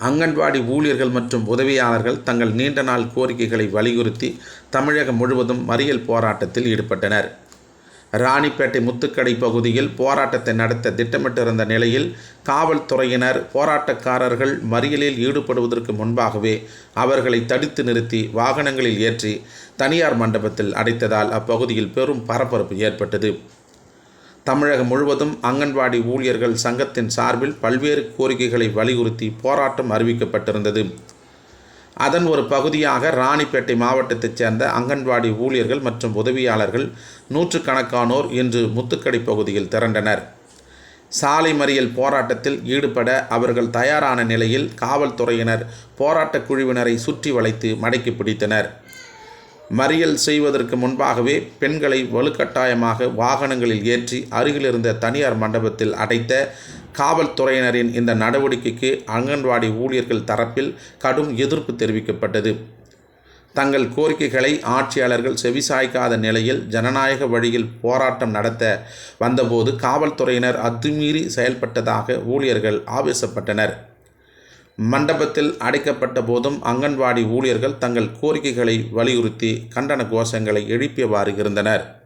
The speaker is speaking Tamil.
அங்கன்வாடி ஊழியர்கள் மற்றும் உதவியாளர்கள் தங்கள் நீண்ட நாள் கோரிக்கைகளை வலியுறுத்தி தமிழகம் முழுவதும் மறியல் போராட்டத்தில் ஈடுபட்டனர். ராணிப்பேட்டை முத்துக்கடை பகுதியில் போராட்டத்தை நடத்த திட்டமிட்டிருந்த நிலையில் காவல்துறையினர் போராட்டக்காரர்கள் மறியலில் ஈடுபடுவதற்கு முன்பாகவே அவர்களை தடுத்து நிறுத்தி வாகனங்களில் ஏற்றி தனியார் மண்டபத்தில் அடைத்ததால் அப்பகுதியில் பெரும் பரபரப்பு ஏற்பட்டது. தமிழகம் முழுவதும் அங்கன்வாடி ஊழியர்கள் சங்கத்தின் சார்பில் பல்வேறு கோரிக்கைகளை வலியுறுத்தி போராட்டம் அறிவிக்கப்பட்டிருந்தது. அதன் ஒரு பகுதியாக ராணிப்பேட்டை மாவட்டத்தைச் சேர்ந்த அங்கன்வாடி ஊழியர்கள் மற்றும் உதவியாளர்கள் நூற்றுக்கணக்கானோர் இன்று முத்துக்கடை பகுதியில் திரண்டனர். சாலை மறியல் போராட்டத்தில் ஈடுபட அவர்கள் தயாரான நிலையில் காவல்துறையினர் போராட்டக் குழுவினரை சுற்றி வளைத்து மடக்கி பிடித்தனர். மறியல் செய்வதற்கு முன்பாகவே பெண்களை வலுக்கட்டாயமாக வாகனங்களில் ஏற்றி அருகிலிருந்த தனியார் மண்டபத்தில் அடைத்த காவல்துறையினரின் இந்த நடவடிக்கைக்கு அங்கன்வாடி ஊழியர்கள் தரப்பில் கடும் எதிர்ப்பு தெரிவிக்கப்பட்டது. தங்கள் கோரிக்கைகளை ஆட்சியாளர்கள் செவிசாய்க்காத நிலையில் ஜனநாயக வழியில் போராட்டம் நடத்த வந்தபோது காவல்துறையினர் அத்துமீறி செயல்பட்டதாக ஊழியர்கள் ஆவேசப்பட்டனர். மண்டபத்தில் அடைக்கப்பட்ட போதும் அங்கன்வாடி ஊழியர்கள் தங்கள் கோரிக்கைகளை வலியுறுத்தி கண்டன கோஷங்களை எழுப்பியவாறு இருந்தனர்.